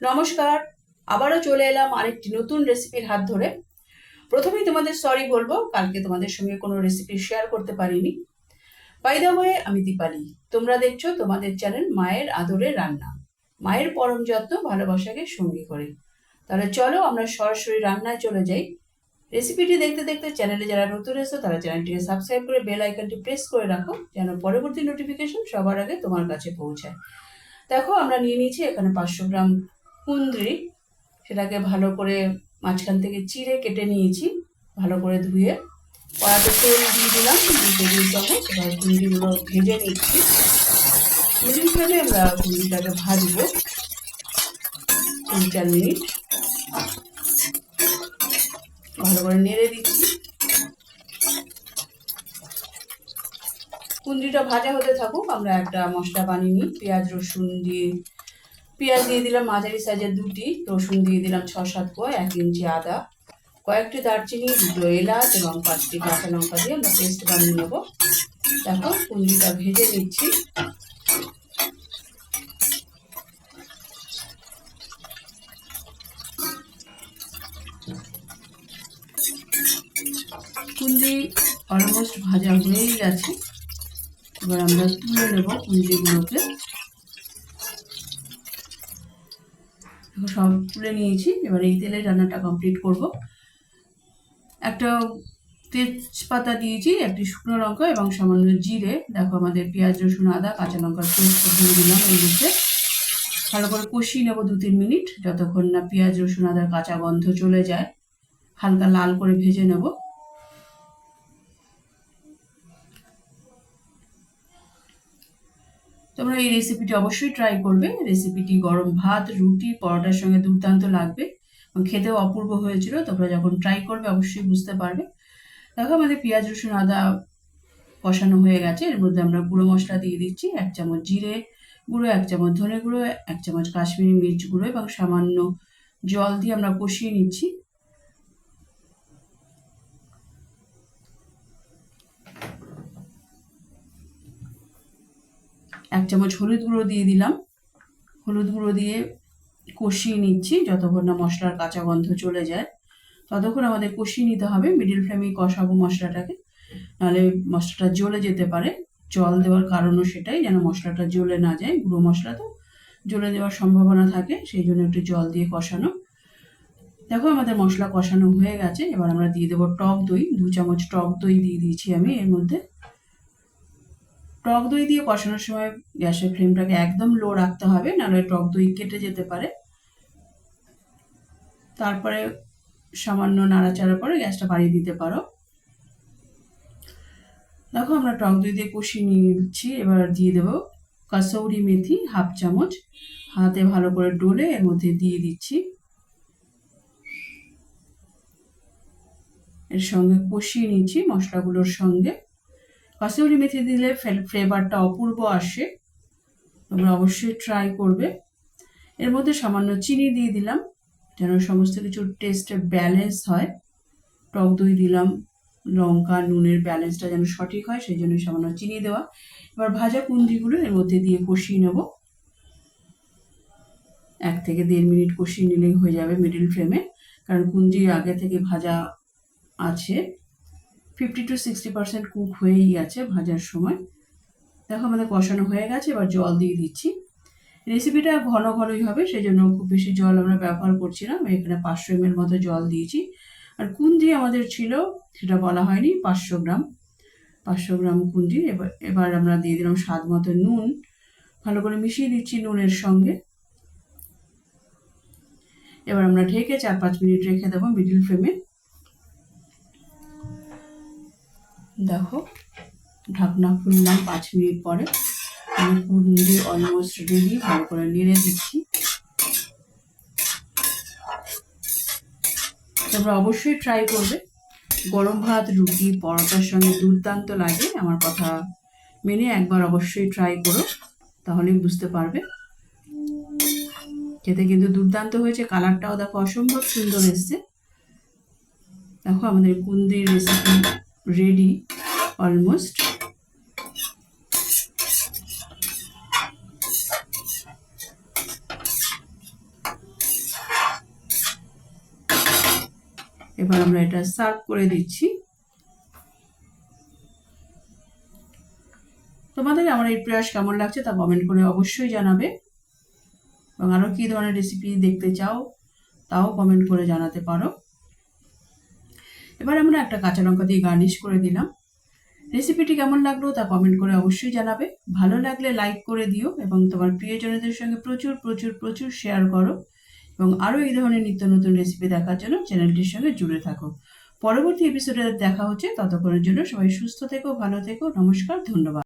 নমস্কার, আবারও চলে এলাম আরেকটি নতুন রেসিপির হাত ধরে। প্রথমেই তোমাদের সরি বলব, কালকে তোমাদের সঙ্গে কোনো রেসিপি শেয়ার করতে পারিনি। বাই দ্য ওয়ে আমি দীপালি। তোমরা দেখছ তোমাদের চ্যানেল মায়ের আদরে রান্না। মায়ের পরম যত্ন, ভালোবাসাকে সঙ্গী করে। তাহলে চলো আমরা সরাসরি রান্নায় চলে যাই। রেসিপিটি দেখতে দেখতে চ্যানেলে যারা নতুন এসো, তারা চ্যানেলটিকে সাবস্ক্রাইব করে বেল আইকনটি প্রেস করে রাখো, যেন পরবর্তী নোটিফিকেশন সবার আগে তোমার কাছে পৌঁছায়। দেখো, আমরা নিয়ে নিয়েছি এখানে পাঁচশো গ্রাম কুন্দ্রি, সেটাকে ভালো করে মাঝখান থেকে চিড়ে কেটে নিয়েছি, ভালো করে ধুয়ে। কড়াতে তেল দিয়ে দিলাম টেবিল চামচ, এবার কুন্দিগুলো ভেজে নিচ্ছি। মিডিল ফ্লেমে আমরা কুন্দিটাকে ভাজবো। তিন চার মিনিট। ভালো করে নেড়ে দিচ্ছি। কুন্দিটা ভাজা হতে থাকুক, আমরা একটা মশলা বানিয়ে নিই। পেঁয়াজ, রসুন দিয়ে পেঁয়াজ দিয়ে দিলাম, মাঝারি সাইজের দুটি, রসুন দিয়ে দিলাম ছ সাত কোয়া এক ইঞ্চি আদা, কয়েকটি দারচিনি, দুটো এলাচ এবং পাঁচটি কাঁচা লঙ্কা দিয়ে আমরা পেস্ট বানিয়ে নেব। দেখো কুন্দিটা ভেজে নিচ্ছি। কুন্দি অলমোস্ট ভাজা হয়েই গেছে। এবার আমরা তুলে নেব সব তুলে নিয়েছি। এবার এই তেলে রান্নাটা কমপ্লিট করব। একটা তেজপাতা দিয়েছি, একটি শুকনো লঙ্কা এবং সামান্য জিরে। দেখো আমাদের পেঁয়াজ, রসুন, আদা, কাঁচা লঙ্কার পেস্ট দিয়ে দিলাম এর মধ্যে। ভালো করে কষিয়ে নেব দু তিন মিনিট, যতক্ষণ না পেঁয়াজ, রসুন, আদার কাঁচা গন্ধ চলে যায়। হালকা লাল করে ভেজে নেব। তোমরা এই রেসিপিটি অবশ্যই ট্রাই করবে। রেসিপিটি গরম ভাত, রুটি, পরোটার সঙ্গে দুর্দান্ত লাগবে খেতেও অপূর্ব হয়েছিল। তোমরা যখন ট্রাই করবে, অবশ্যই বুঝতে পারবে। দেখো আমাদের পেঁয়াজ, রসুন, আদা কষানো হয়ে গেছে। এর মধ্যে আমরা গুঁড়ো মশলা দিয়ে দিচ্ছি। এক চামচ জিরে গুঁড়ো, এক চামচ ধনে গুঁড়ো, এক চামচ কাশ্মীরি মির্চ গুঁড়ো এবং সামান্য জল দিয়ে আমরা কষিয়ে নিচ্ছি। এক চামচ হলুদ গুঁড়ো দিয়ে দিলাম। হলুদ গুঁড়ো দিয়ে কষিয়ে নিচ্ছি যতক্ষণ না মশলার কাঁচা গন্ধ চলে যায়। ততক্ষণ আমাদের কষিয়ে নিতে হবে মিডিল ফ্লেমে কষাবো মশলাটাকে। নাহলে মশলাটা জ্বলে যেতে পারে। জল দেওয়ার কারণও সেটাই, যেন মশলাটা জ্বলে না যায়। গুঁড়ো মশলা তো জ্বলে দেওয়ার সম্ভাবনা থাকে, সেই জন্য একটু জল দিয়ে কষানো। দেখো আমাদের মশলা কষানো হয়ে গেছে। এবার আমরা দিয়ে দেবো টক দই। দু চামচ টক দই দিয়ে দিয়েছি আমি এর মধ্যে। টক দই দিয়ে কষানোর সময় গ্যাসের ফ্লেমটাকে একদম লো রাখতে হবে, নাহলে টক দই কেটে যেতে পারে। তারপরে সামান্য নাড়াচাড়া করে গ্যাসটা বাড়িয়ে দিতে পারো। দেখো আমরা টক দই দিয়ে কষিয়ে নিচ্ছি, এবার দিয়ে দেবো কাসৌরি মেথি হাফ চামচ। হাতে ভালো করে ডোলে এর মধ্যে দিয়ে দিচ্ছি। এর সঙ্গে কষিয়ে নিচ্ছি মশলাগুলোর সঙ্গে। কাসৌরি মেথি দিলে ফ্লেভারটা অপূর্ব আসে। তোমরা অবশ্যই ট্রাই করবে। এর মধ্যে সামান্য চিনি দিয়ে দিলাম, যেন সমস্ত কিছুর টেস্টের ব্যালেন্স হয়। টক দই দিলাম, লঙ্কা, নুনের ব্যালেন্সটা যেন সঠিক হয়, সেই জন্য সামান্য চিনি দেওয়া। এবার ভাজা কুন্দিগুলো এর মধ্যে দিয়ে কষিয়ে নেব। এক থেকে দেড় মিনিট কষিয়ে নিলেই হয়ে যাবে মিডিল ফ্লেমে কারণ কুন্দি আগে থেকে ভাজা আছে। Fifty to sixty percent cook হয়েই গেছে ভাজার সময়। দেখো আমাদের কষানো হয়ে গেছে, এবার জল দিয়ে দিচ্ছি। রেসিপিটা ঘন ঘনই হবে সেই জন্য খুব বেশি জল আমরা ব্যবহার করছি না। আমি এখানে পাঁচশো এম মতো জল দিয়েছি। আর কুন্দি আমাদের ছিল, সেটা বলা হয়নি, পাঁচশো গ্রাম। পাঁচশো গ্রাম কুন্দি এবার এবার আমরা দিয়ে দিলাম স্বাদ মতো নুন। ভালো করে মিশিয়ে দিচ্ছি নুনের সঙ্গে। এবার আমরা ঢেকে চার পাঁচ মিনিট রেখে দেবো মিডিল ফ্লেমে দেখো, ঢাকনা খুললাম পাঁচ মিনিট পরে। আমি কুন্দি অলমোস্ট রেডি ভালো করে নেড়ে দিচ্ছি। তোমরা অবশ্যই ট্রাই করবে। গরম ভাত, রুটি, পরোটার সঙ্গে দুর্দান্ত লাগে, আমার কথা মেনে একবার অবশ্যই ট্রাই করো, তাহলেই বুঝতে পারবে। খেতে কিন্তু দুর্দান্ত হয়েছে কালারটাও দেখো অসম্ভব সুন্দর এসছে। দেখো আমাদের কুন্দির রেসিপি রেডি অলমোস্ট এবার আমরা এটা সার্ভ করে দিচ্ছি। তোমাদের আমার এই প্রয়াস কেমন লাগছে তা কমেন্ট করে অবশ্যই জানাবে। এবং আরও কী ধরনের রেসিপি দেখতে চাও, তাও কমেন্ট করে জানাতে পারো। এবার আমরা একটা কাঁচা লঙ্কা দিয়ে গার্নিশ করে দিলাম। রেসিপিটি কেমন লাগল তা কমেন্ট করে অবশ্যই জানাবে। ভালো লাগলে লাইক করে দিও এবং তোমার প্রিয়জনদের সঙ্গে প্রচুর প্রচুর প্রচুর শেয়ার করো এবং আরও এই ধরনের নিত্য নতুন রেসিপি দেখার জন্য চ্যানেলটির সঙ্গে জুড়ে থাকো। পরবর্তী এপিসোডে দেখা হচ্ছে। ততক্ষণের জন্য সবাই সুস্থ থেকো, ভালো থেকো। নমস্কার, ধন্যবাদ।